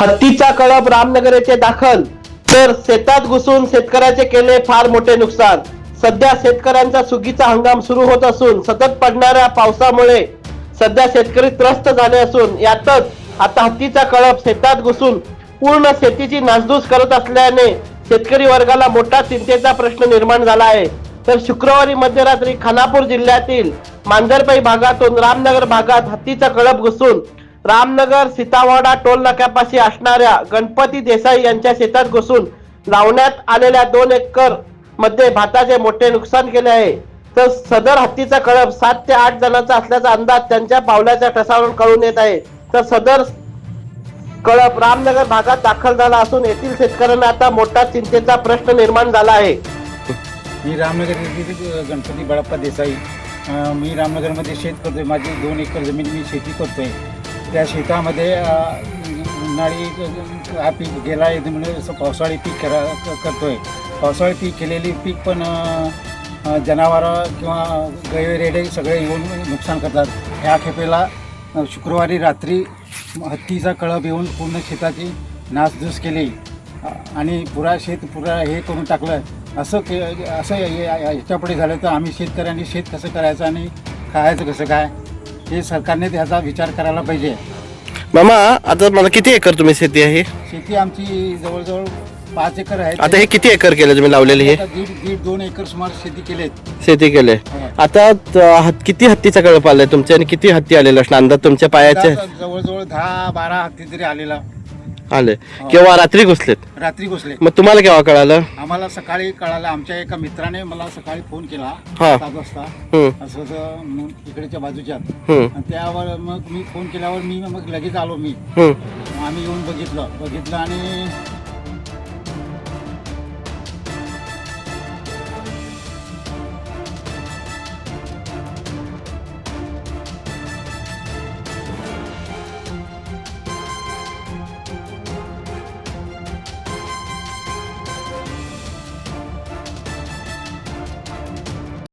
हत्तीचा कळप रामनगर येथे दाखल. तर शेतात घुसून शेतकऱ्याचे केले फार मोठे नुकसान. सध्या शेतकऱ्यांचा सुगीचा हंगाम सुरू होत असून सतत पडणाऱ्या पावसामुळे सध्या शेतकरी त्रस्त झाले असून यातच आता हत्तीचा कळप शेतात घुसून पूर्ण शेतीची नासधूस करत असल्याने शेतकरी वर्गाला मोठा चिंतेचा प्रश्न निर्माण झाला आहे. तर शुक्रवारी मध्यरात्री खानापूर जिल्ह्यातील मांजरपाई भागातून रामनगर भागात हत्तीचा कळप घुसून रामनगर सीतावाडा टोल नाक्यापाशी असणाऱ्या गणपती देसाई यांच्या शेतात घुसून लावण्यात आलेल्या दोन एकरमध्ये भाताचे मोठे नुकसान केले आहे. तर सदर हत्तीचा कळप सात ते आठ जणांचा असल्याचा अंदाज त्यांच्या पावलाच्या ठसावरून कळून येत आहे. तर सदर कळप रामनगर भागात दाखल झाला असून येथील शेतकऱ्यांना आता मोठा चिंतेचा प्रश्न निर्माण झाला आहे. मी रामनगर येथील गणपती बाळप्पा देसाई. मी रामनगरमध्ये शेत करतोय. माझी दोन एकर जमीन मी शेती करतोय. त्या शेतामध्ये उन्हाळी हा पीक गेला आहे म्हणजे असं पावसाळी पीक करा करतो करतोय. पावसाळी पीक केलेली पीक पण जनावरं किंवा गैरेडे सगळे येऊन नुकसान करतात. ह्या खेपेला शुक्रवारी रात्री हत्तीचा कळप येऊन पूर्ण शेताची नासधूस केली. आणि पुरा शेत पुरा हे करून टाकलं. असं के असं या- याच्यापुढे झालं तर आम्ही शेतकऱ्यांनी शेत कसं करायचं आणि खायचं कसं काय? हे सरकारने त्याचा विचार करायला पाहिजे. मामा आता मला किती एकर तुम्ही शेती आहे? शेती आमची जवळजवळ पाच एकर आहे. आता हे किती एकर केलं तुम्ही लावलेली हे? आता दीड दीड दोन एकर सुमार शेती केलेत. शेती केले. आता त- हत- किती हत्तीचा कळप आलाय तुमच्या आणि किती हत्ती आलेला असणार? अंदाज तुमच्या पायाचे? आता जवळजवळ दहा बारा हत्ती तरी आलेला. आले. किंवा रात्री घुसलेत? रात्री घुसले. मग तुम्हाला केव्हा कळालं? आम्हाला सकाळी कळालं. आमच्या एका मित्राने मला सकाळी फोन केला. हा. सात वाजता. हम्म, असं असं मग इकडच्या बाजूच्या. हम्म, आणि त्यावर मग मी फोन केल्यावर मी मग लगेच आलो मी. हम्म, आम्ही येऊन बघितलं. बघितलं आणि